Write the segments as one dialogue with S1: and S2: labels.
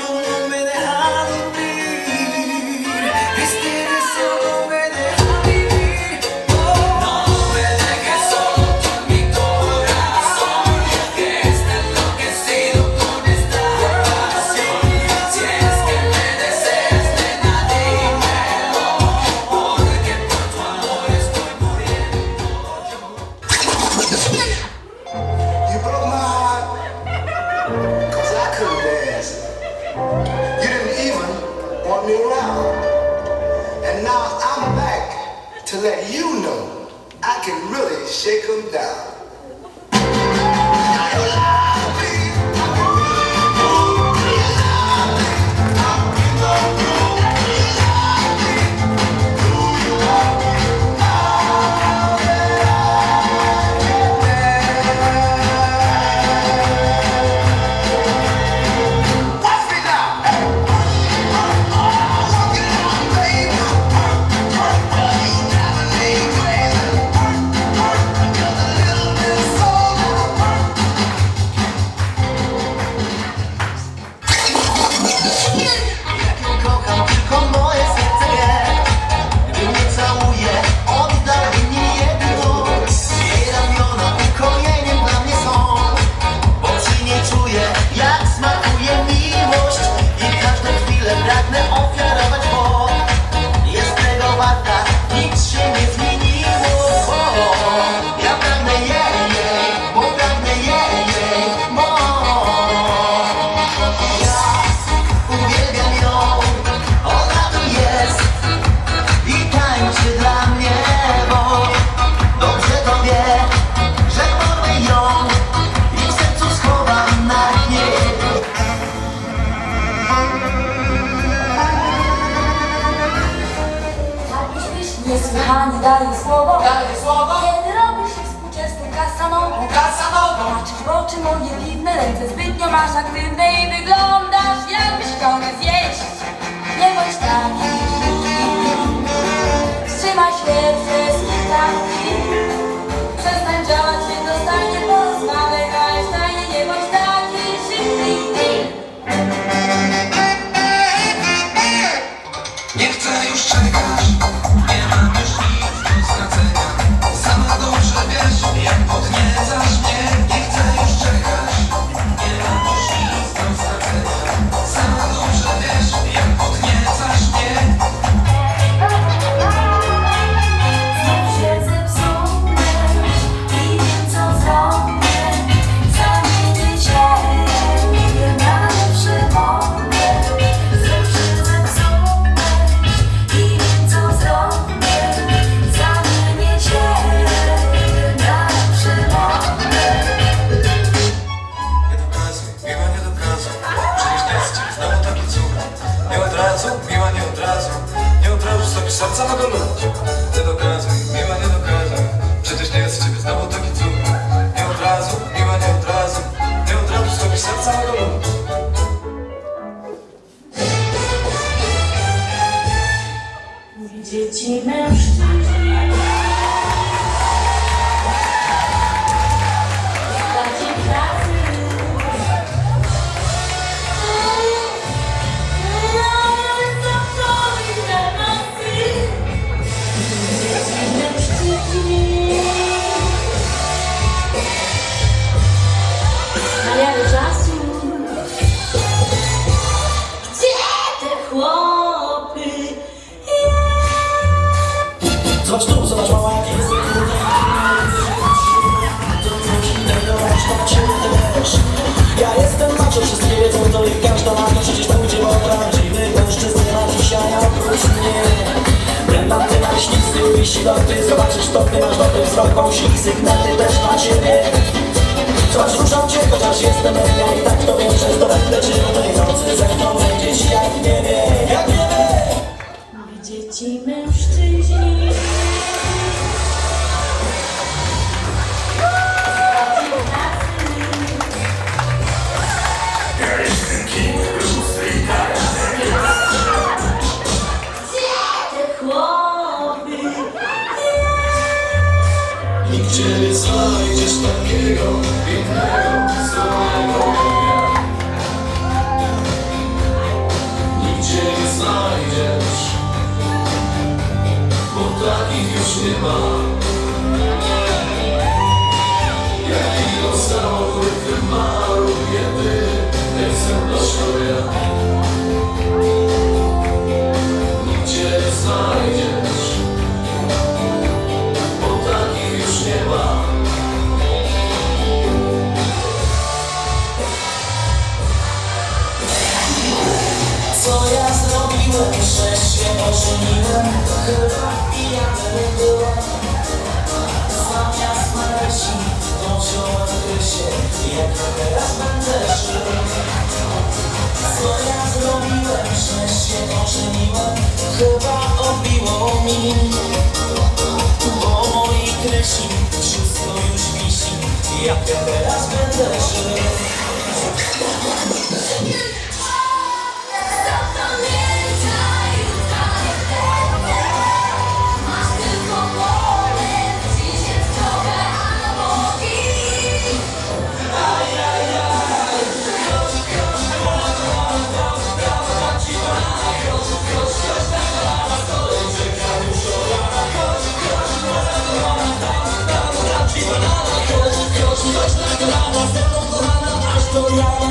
S1: you
S2: can really shake 'em down.
S3: oczy moje widne, ręce zbytnio masz aktywne i wyglądasz jakbyś chciał mnie zjeść. Nie bądź taki.
S1: dzisiaj oprócz mnie Tematy naśnicy, wisi do ty Zobaczysz to, ty masz dobry wzrok Wąsik, sygnaty też na ciebie. Choć ruszam cię, chociaż jestem ja I tak to wiem, przez doletę czy tej nocy Ze mną będziesz jak nie wie, jak nie wie.
S4: Dzieci
S1: my. Fatima. było i jak Zamiast mareści tą Jak ja teraz będę żył Co ja zrobiłem? Szczęście ożeniłem Chyba obiło mi Bo moi krysi wszystko już wisi Jak ja teraz będę żył Thank you.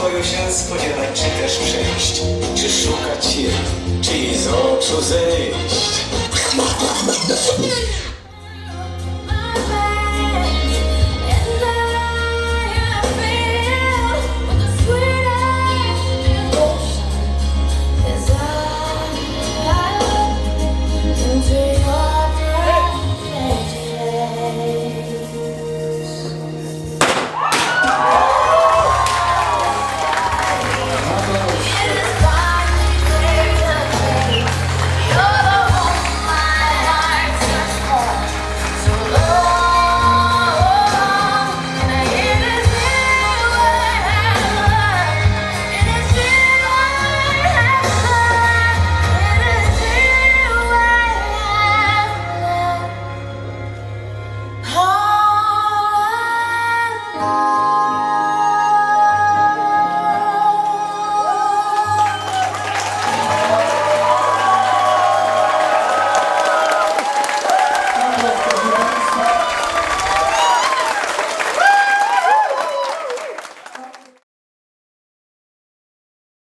S1: Spokoju się spodziewać, czy też przejść. Czy szukać jej, czy jej z oczu zejść